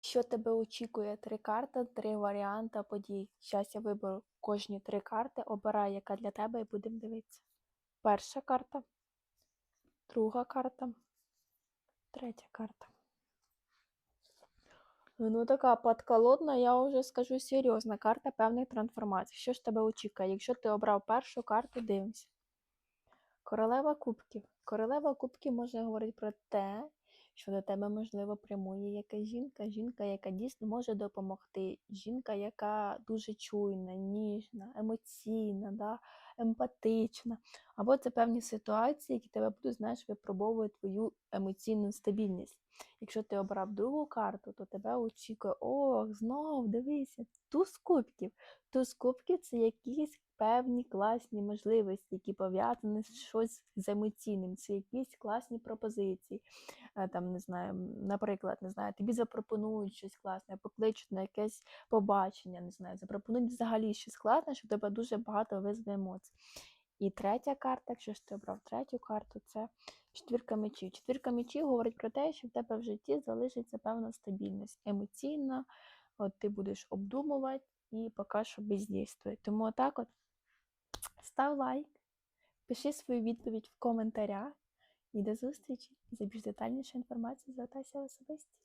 Що тебе очікує? Три карти, три варіанти подій. Зараз я виберу кожні три карти, обираю, яка для тебе, і будемо дивитися. Перша карта, друга карта, третя карта. Ну, така подколодна, я вже скажу серйозна карта певних трансформацій. Що ж тебе очікує? Якщо ти обрав першу карту, дивимося. Королева кубків. Королева кубків може говорити про те, що до тебе, можливо, прямує якась жінка, жінка, яка дійсно може допомогти, жінка, яка дуже чуйна, ніжна, емоційна, да, емпатична. Або це певні ситуації, які тебе будуть, знаєш, випробовувати твою емоційну стабільність. Якщо ти обрав другу карту, то тебе очікує, ох, знов, дивися, туз кубків. Туз кубків це якісь певні класні можливості, які пов'язані з щось з емоційним, це якісь класні пропозиції. Е, Там, не знаю, наприклад, не знаю, тобі запропонують щось класне, покличуть на якесь побачення, не знаю, запропонують взагалі щось класне, що тебе дуже багато визве емоцій. І третя карта, якщо ж ти обрав третю карту, це четвірка мечів. Четвірка мечів говорить про те, що в тебе в житті залишиться певна стабільність емоційна, от ти будеш обдумувати і поки що бездійствує. Тому отак от став лайк, пиши свою відповідь в коментарях і до зустрічі. За більш детальнішу інформацію звертайся особисті.